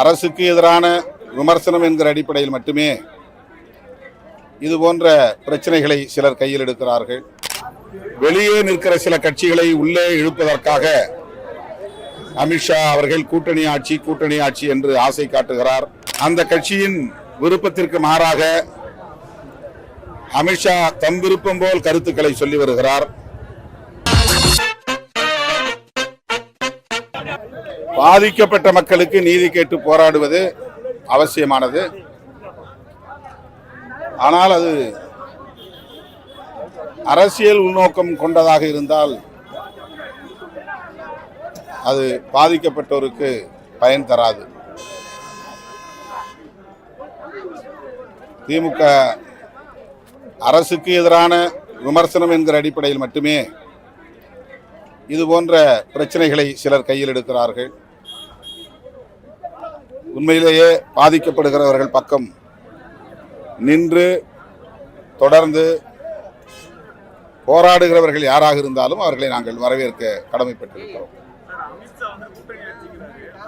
அரசுக்கு எதிரான விமர்சனம் என்கிற அடிப்படையில் மட்டுமே இது போன்ற பிரச்சனைகளை சிலர் கையில் எடுக்கிறார்கள். வெளியே நிற்கிற சில கட்சிகளை உள்ளே இழுப்பதற்காக அமித்ஷா அவர்கள் கூட்டணி ஆட்சி கூட்டணி ஆட்சி என்று ஆசை காட்டுகிறார். அந்த கட்சியின் விருப்பத்திற்கு மாறாக அமித்ஷா தம் விருப்பம் போல் கருத்துக்களை சொல்லி வருகிறார். பாதிக்கப்பட்ட மக்களுக்கு நீதி கேட்டு போராடுவது அவசியமானது. ஆனால் அது அரசியல் உள்நோக்கம் கொண்டதாக இருந்தால் அது பாதிக்கப்பட்டோருக்கு பயன் தராது. திமுக அரசுக்கு எதிரான விமர்சனம் என்கிற அடிப்படையில் மட்டுமே இது போன்ற பிரச்சனைகளை சிலர் கையில் எடுக்கிறார்கள். உண்மையிலேயே பாதிக்கப்படுகிறவர்கள் பக்கம் நின்று தொடர்ந்து போராடுகிறவர்கள் யாராக இருந்தாலும் அவர்களை நாங்கள் வரவேற்க கடமைப்பட்டிருக்கிறோம்.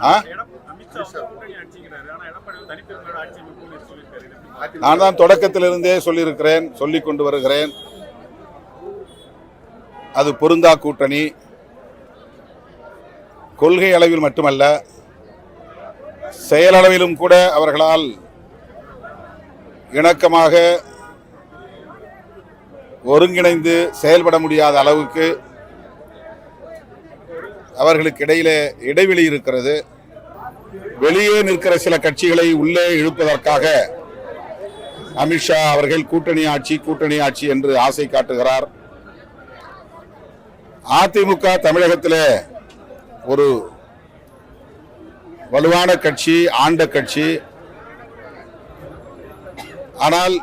ஆ? நான் தான் தொடக்கத்திலிருந்தே சொல்லியிருக்கிறேன் சொல்லிக் கொண்டு வருகிறேன். அது பொருந்தா கூட்டணி. கொள்கை அளவில் மட்டுமல்ல செயலளவிலும் கூட அவர்களால் இணக்கமாக ஒருங்கிணைந்து செயல்பட முடியாத அளவுக்கு அவர்களுக்கு இடையிலே இடைவெளி இருக்கிறது. வெளியே நிற்கிற சில கட்சிகளை உள்ளே இழுப்பதற்காக அமித்ஷா அவர்கள் கூட்டணி ஆட்சி கூட்டணி ஆட்சி என்று ஆசை காட்டுகிறார். அதிமுக தமிழகத்தில் ஒரு வலுவான கட்சி ஆண்ட கட்சி. ஆனால்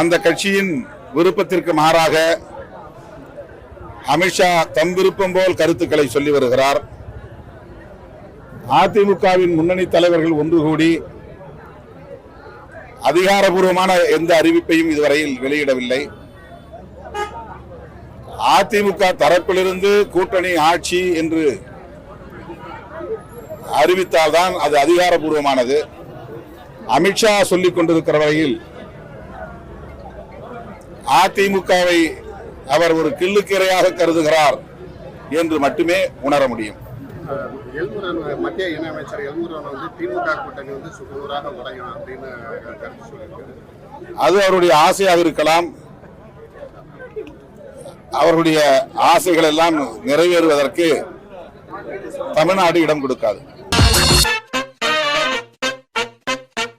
அந்த கட்சியின் விருப்பத்திற்கு மாறாக அமித்ஷா தம் விருப்பம் போல் கருத்துக்களை சொல்லி வருகிறார். அதிமுகவின் முன்னணி தலைவர்கள் ஒன்று கூடி அதிகாரபூர்வமான எந்த அறிவிப்பையும் இதுவரையில் வெளியிடவில்லை. அதிமுக தரப்பிலிருந்து கூட்டணி ஆட்சி என்று அறிவித்தால்தான் அது அதிகாரபூர்வமானது. அமித்ஷா சொல்லிக் கொண்டிருக்கிற வரையில் அதிமுகவை அவர் ஒரு கிள்ளுக்கீரையாக கருதுகிறார் என்று மட்டுமே உணர முடியும். எல்முருகன் மத்திய இணையமைச்சர் எல்முருகன் வந்து திமுக கூட்டணி வந்து சுக்குநூறாக உடையும் அப்படின்னு கருத்து சொல்லியிருக்காரு. அது அவருடைய ஆசையாக இருக்கலாம். அவர்களுடைய ஆசைகள் எல்லாம் நிறைவேறுவதற்கு தமிழ்நாடு இடம் கொடுக்காது.